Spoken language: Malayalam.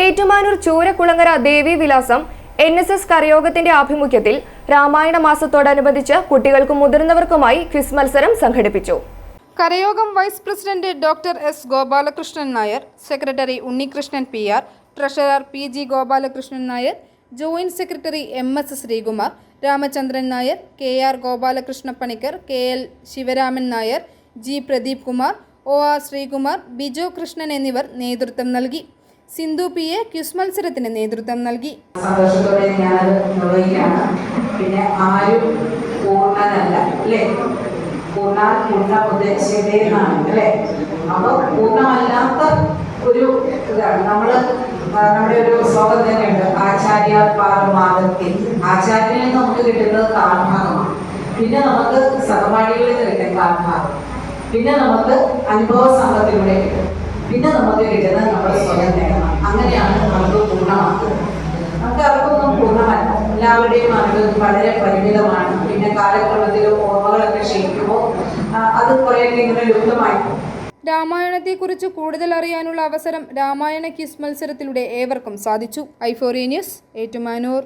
ഏറ്റുമാനൂർ ചൂരക്കുളങ്ങര ദേവി വിലാസം എൻ എസ് എസ് കരയോഗത്തിന്റെ ആഭിമുഖ്യത്തിൽ രാമായണ മാസത്തോടനുബന്ധിച്ച് കുട്ടികൾക്കും മുതിർന്നവർക്കുമായി ക്വിസ് മത്സരം സംഘടിപ്പിച്ചു. കരയോഗം vice president doctor S Gopalakrishnan Nair secretary Unnikrishnan P R treasurer P G Gopalakrishnan Nair joint secretary M S Sreekumar Ramachandran Nair K R Gopalakrishna Panicker K L Sivaraman Nair G Pradeep Kumar O R Sreekumar Biju Krishnan എന്നിവർ നേതൃത്വം നൽകി. സിന്ധു പി എ ക്യുസ് മത്സരത്തിന് നേതൃത്വം നൽകി. പിന്നെ ആരും ഒരു ഇതാണ്. നമ്മൾ നമ്മുടെ ഒരു ശ്ലോകം തന്നെയുണ്ട്. ആചാര്യ പാർമാദത്തി ആചാര്യനിൽ നിന്ന് നമുക്ക് കിട്ടുന്നത് കാൽഭാഗമാണ് പിന്നെ നമുക്ക് സഹപാഠികളിൽ നിന്ന് കിട്ടുന്ന കാൽഭാഗം പിന്നെ നമുക്ക് അനുഭവ സമ്പത്തിലൂടെ കിട്ടും. പിന്നെ നമുക്ക് കിട്ടുന്നത് അങ്ങനെയാണ് അറിവ് പൂർണമാക്കുന്നത്. നമുക്ക് അറിവൊന്നും പൂർണമല്ല. എല്ലാവരുടെയും അറിവ് വളരെ പരിമിതമാണ്. പിന്നെ കാലക്രമത്തിൽ ഓർമ്മകളൊക്കെ ക്ഷയിക്കുമ്പോൾ അത് കുറേയൊക്കെ ഇങ്ങനെ ലുപ്തമായി. രാമായണത്തെക്കുറിച്ച് കൂടുതൽ അറിയാനുള്ള അവസരം രാമായണ കിസ് മത്സരത്തിലൂടെ ഏവർക്കും സാധിച്ചു. ഐഫോറിയ ന്യൂസ് ഏറ്റുമാനൂർ.